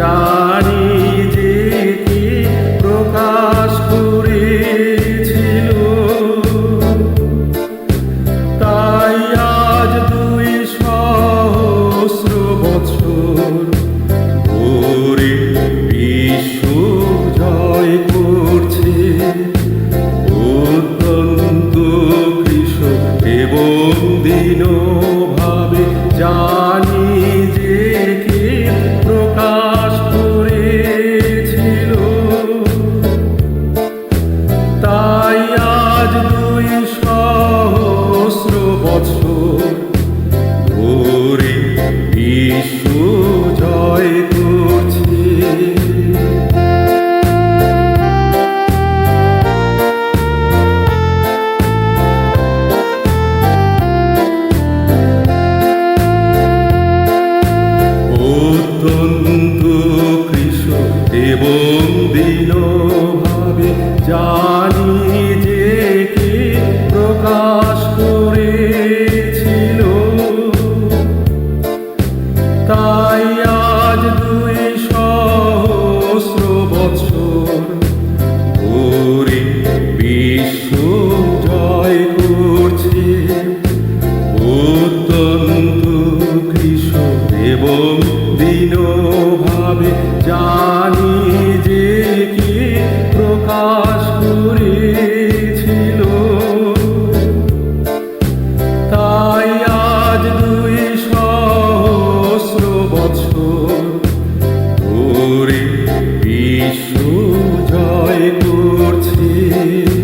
জানি যে কি প্রকাশ করেছিল। তাই আজ দুই সহস্র বছর ধরে বিশ্ব জয় করছে। অত্যন্ত কৃষক এবং দীনভাবে যে জয় করছে। এবং দীনভাবে জানি যে তাই আজ দুই সহস্র বছর ধরে বিশ্ব জয় করছে। অত্যন্ত কৃষ্ণ এবং যে বিশ্ব জয় করছে।